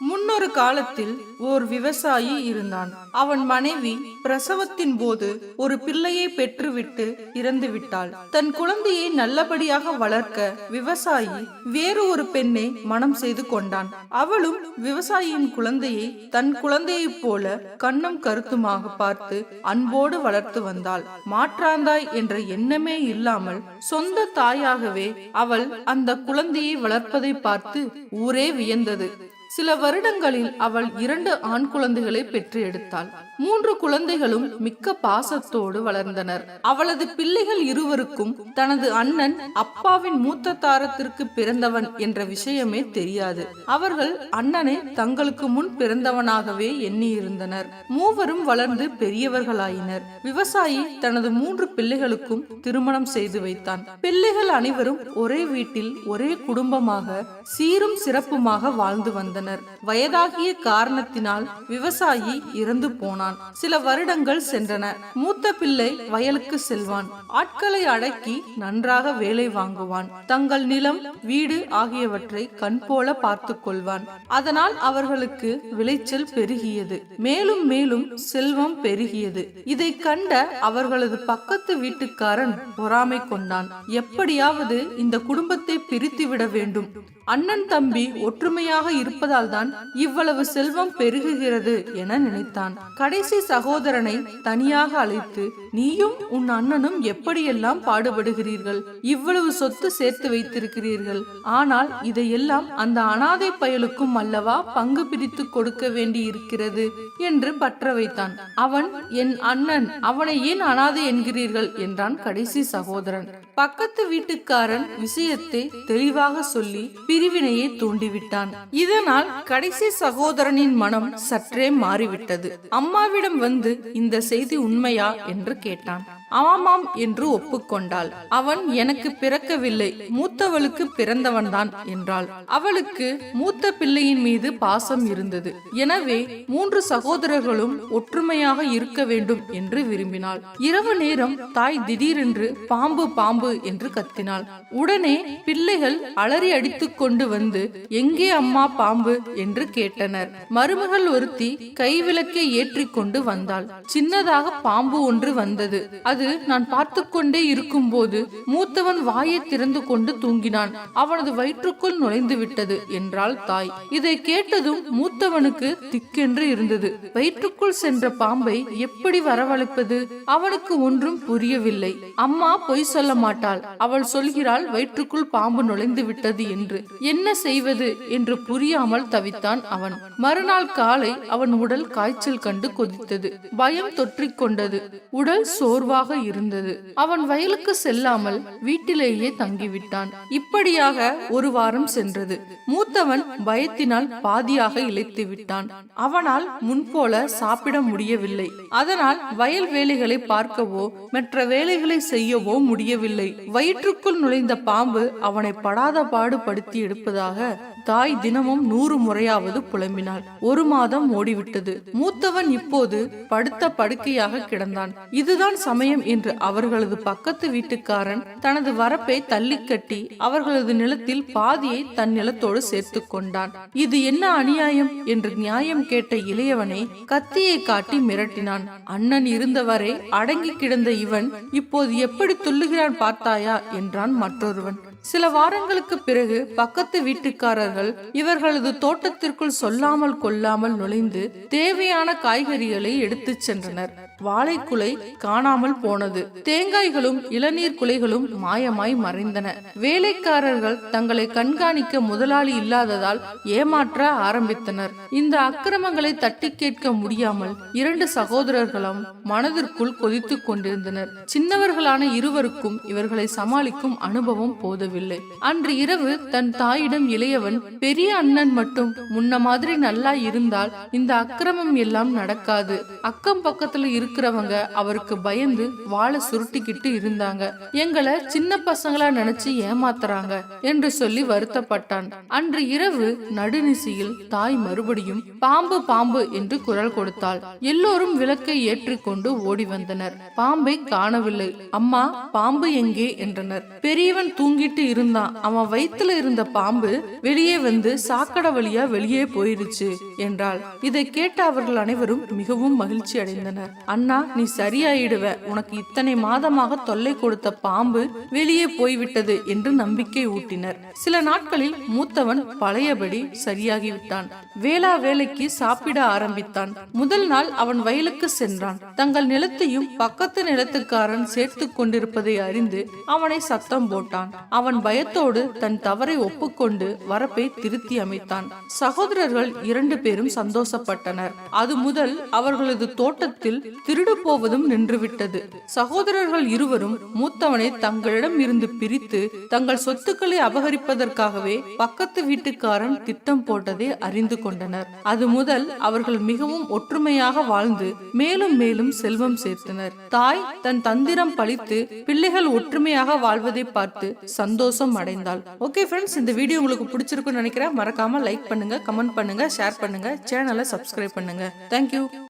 முன்னொரு காலத்தில் ஓர் விவசாயி இருந்தான். அவன் மனைவி பிரசவத்தின் போது ஒரு பிள்ளையை பெற்றுவிட்டு இறந்து விட்டாள். தன் குழந்தையை நல்லபடியாக வளர்க்க விவசாயி வேறு ஒரு பெண்ணை மனம் செய்து கொண்டான். அவளும் விவசாயியின் குழந்தையை தன் குழந்தையைப் போல கண்ணும் கருத்துமாக பார்த்து அன்போடு வளர்த்து வந்தாள். மாற்றாந்தாய் என்ற எண்ணமே இல்லாமல் சொந்த தாயாகவே அவள் அந்த குழந்தையை வளர்ப்பதை பார்த்து ஊரே வியந்தது. சில வருடங்களில் அவள் இரண்டு ஆண் குழந்தைகளை பெற்று எடுத்தாள் மூன்று குழந்தைகளும் மிக்க பாசத்தோடு வளர்ந்தனர். அவளது பிள்ளைகள் இருவருக்கும் தனது அண்ணன் அப்பாவின் மூத்த தாரத்திற்கு பிறந்தவன் என்ற விஷயமே தெரியாது. அவர்கள் அண்ணனை தங்களுக்கு முன் பிறந்தவனாகவே எண்ணியிருந்தனர். மூவரும் வளர்ந்து பெரியவர்களாயினர். விவசாயி தனது மூன்று பிள்ளைகளுக்கும் திருமணம் செய்து வைத்தான். பிள்ளைகள் அனைவரும் ஒரே வீட்டில் ஒரே குடும்பமாக சீரும் சிறப்புமாக வாழ்ந்து வந்தனர். வயதாகிய காரணத்தினால் விவசாயி இறந்து போனான். சில வருடங்கள் சென்றன. மூத்த பிள்ளை வயலுக்கு செல்வான். ஆட்களை அடக்கி நன்றாக வேலை வாங்குவான். தங்கள் நிலம் வீடு ஆகியவற்றை கண் போல பார்த்து கொள்வான். அதனால் அவர்களுக்கு விளைச்சல் பெருகியது. மேலும் மேலும் செல்வம் பெருகியது. இதை கண்ட அவர்களது பக்கத்து வீட்டுக்காரன் பொறாமை கொண்டான். எப்படியாவது இந்த குடும்பத்தை பிரித்து விட வேண்டும். அண்ணன் தம்பி ஒற்றுமையாக இருப்பதால் தான் இவ்வளவு செல்வம் பெருகுகிறது என நினைத்தான். கடைசி சகோதரனை தனியாக அழைத்து நீயும் உன் அண்ணனும் எப்படியெல்லாம் பாடுபடுகிறீர்கள்? இவ்வளவு சொத்து சேர்த்து வைத்திருக்கிறீர்கள். ஆனால் இதையெல்லாம் அந்த அனாதை பயலுக்கும் அல்லவா பங்கு பிரித்து கொடுக்க வேண்டி இருக்கிறது என்று பற்ற வைத்தான். அவன் என் அண்ணன். அவனை ஏன் அனாதை என்கிறீர்கள்? என்றான் கடைசி சகோதரன். பக்கத்து வீட்டுக்காரன் விஷயத்தை தெளிவாக சொல்லி பிரிவினையை தூண்டிவிட்டான். இதனால் கடைசி சகோதரனின் மனம் சற்றே மாறிவிட்டது. அம்மாவிடம் வந்து இந்த செய்தி உண்மையா? என்று கேட்டான். ஆமாம் என்று ஒப்புக்கொண்டாள். அவன் எனக்கு பிறக்கவில்லை. மூத்தவளுக்கு பிறந்தவன்தான் என்றாள். அவளுக்கு மூத்த பிள்ளையின் மீது பாசம் இருந்தது. எனவே மூன்று சகோதரர்களும் ஒற்றுமையாக இருக்க வேண்டும் என்று விரும்பினாள். இரவு நேரம் தாய் திடீரென்று பாம்பு பாம்பு என்று கத்தினாள். உடனே பிள்ளைகள் அலறி அடித்துக் கொண்டு வந்து எங்கே அம்மா பாம்பு? என்று கேட்டனர். மருமகள் ஒருத்தி கைவிளக்கை ஏற்றி கொண்டு வந்தாள். சின்னதாக பாம்பு ஒன்று வந்தது. அது நான் பார்த்து கொண்டே இருக்கும் போது மூத்தவன் வாயை திறந்து கொண்டு தூங்கினான். அவனது வயிற்றுக்குள் நுழைந்து விட்டது என்றாள் தாய். இதை கேட்டதும் மூத்தவனுக்கு திக்கென்று இருந்தது. வயிற்றுக்குள் சென்ற பாம்பை எப்படி வரவழைப்பது? அவனுக்கு ஒன்றும் புரியவில்லை. அம்மா பொய் சொல்ல மாட்டாள். அவள் சொல்கிறாள் வயிற்றுக்குள் பாம்பு நுழைந்து விட்டது என்று. என்ன செய்வது? என்று புரியாமல் தவித்தான் அவன். மறுநாள் காலை அவன் உடல் காய்ச்சல் கண்டு கொதித்தது. பயம் தொற்றிக் கொண்டது உடல் சோர்வாக இருந்தது. அவன் வயலுக்கு செல்லாமல் வீட்டிலேயே தங்கிவிட்டான். இப்படியாக ஒரு வாரம் சென்றது. மூத்தவன் பயத்தினால் பாதியாக இழைத்து விட்டான். அவனால் முன்போல சாப்பிட முடியவில்லை. அதனால் வயல் வேலைகளை பார்க்கவோ மற்ற வேலைகளை செய்யவோ முடியவில்லை. வயிற்றுக்குள் நுழைந்த பாம்பு அவனை படாத பாடுபடுத்தி எடுப்பதாக தாய் தினமும் நூறு முறையாவது புலம்பினாள். ஒரு மாதம் ஓடிவிட்டது. மூத்தவன் இப்போது படுத்த படுக்கையாக கிடந்தான். இதுதான் சமயம் என்று அவர்களது பக்கத்து வீட்டுக்காரன் தனது வரப்பை தள்ளி கட்டி அவர்களது நிலத்தில் பாதியை தன் நிலத்தோடு சேர்த்து கொண்டான். இது என்ன அநியாயம் என்று நியாயம் கேட்ட இளையவனை கத்தியை காட்டி மிரட்டினான். அண்ணன் இருந்தவரை அடங்கி கிடந்த இவன் இப்போது எப்படி துள்ளுகிறான் பார்த்தாயா என்றான் மற்றொருவன். சில வாரங்களுக்கு பிறகு பக்கத்து வீட்டுக்காரர்கள் இவர்களது தோட்டத்திற்குள் சொல்லாமல் கொள்ளாமல் நுழைந்து தேவையான காய்கறிகளை எடுத்துச் சென்றனர். வாழைக்குலை காணாமல் போனது. தேங்காய்களும் இளநீர் குலைகளும் மாயமாய் மறைந்தன. வேலைக்காரர்கள் தங்களை கண்காணிக்க முதலாளி இல்லாததால் ஏமாற்ற ஆரம்பித்தனர். இந்த அக்கிரமங்களை தட்டி கேட்க முடியாமல் இரண்டு சகோதரர்களும் மனதிற்குள் கொதித்துக் கொண்டிருந்தனர். சின்னவர்களான இருவருக்கும் இவர்களை சமாளிக்கும் அனுபவம் போதவில்லை. அன்று இரவு தன் தாயிடம் இளையவன் பெரிய அண்ணன் மட்டும் முன்ன மாதிரி நல்லா இருந்தால் இந்த அக்கிரமம் எல்லாம் நடக்காது. அக்கம் பக்கத்துல இருக்க இருக்கிறவங்க அவருக்கு பயந்து வாழை சுருட்டிக்கிட்டு இருந்தாங்க. எங்களை சின்ன பசங்களா நினைச்சு ஏமாத்துறாங்க என்று சொல்லி வருத்தப்பட்டான். அன்று இரவு நடுநிசியில் தாய் மறுபடியும் பாம்பு பாம்பு என்று குரல் கொடுத்தாள். எல்லோரும் விளக்கை ஏற்றிக்கொண்டு ஓடி வந்தனர். பாம்பை காணவில்லை. அம்மா பாம்பு எங்கே? என்றனர். பெரியவன் தூங்கிட்டு இருந்தான். அவன் வயிற்றுல இருந்த பாம்பு வெளியே வந்து சாக்கடை வழியா வெளியே போயிருச்சு என்றாள். இதை கேட்ட அவர்கள் அனைவரும் மிகவும் மகிழ்ச்சி அடைந்தனர் அண்ணா நீ சரியாயிடுவ. உனக்கு இத்தனை மாதமாக தொல்லை கொடுத்த பாம்பு வெளியே போய்விட்டது என்று நம்பிக்கை ஊட்டினர். சில நாட்களில் மூத்தவன் பழையபடி சரியாகிவிட்டான். வேளா வேலைக்கு சாப்பிட ஆரம்பித்தான். முதல் நாள் அவன் வயலுக்கு சென்றான். தங்கள் நிலத்தையும் பக்கத்து நிலத்துக்காரன் சேர்த்து கொண்டிருப்பதை அறிந்து அவனை சத்தம் போட்டான். அவன் பயத்தோடு தன் தவறை ஒப்புக்கொண்டு வரப்பை திருத்தி அமைத்தான். சகோதரர்கள் இரண்டு பேரும் சந்தோஷப்பட்டனர். அது முதல் அவர்களது தோட்டத்தில் திருடு போவதும் நின்றுவிட்டது. சகோதரர்கள் இருவரும் மூத்தவனை தங்களிடம் இருந்து பிரித்து தங்கள் சொத்துக்களை அபகரிப்பதற்காகவே பக்கத்து வீட்டுக்காரன் திட்டம் போட்டதை அறிந்து கொண்டனர். அது முதல் அவர்கள் மிகவும் ஒற்றுமையாக வாழ்ந்து மேலும் மேலும் செல்வம் சேர்த்தனர். தாய் தன் தந்திரம் பழித்து பிள்ளைகள் ஒற்றுமையாக வாழ்வதை பார்த்து சந்தோஷம் அடைந்தாள். ஓகே ஃப்ரெண்ட்ஸ் இந்த வீடியோ உங்களுக்கு பிடிச்சிருக்குன்னு நினைக்கிறேன். மறக்காம லைக் பண்ணுங்க கமெண்ட் பண்ணுங்க ஷேர் பண்ணுங்க சேனலை சப்ஸ்கிரைப் பண்ணுங்க. தேங்க்யூ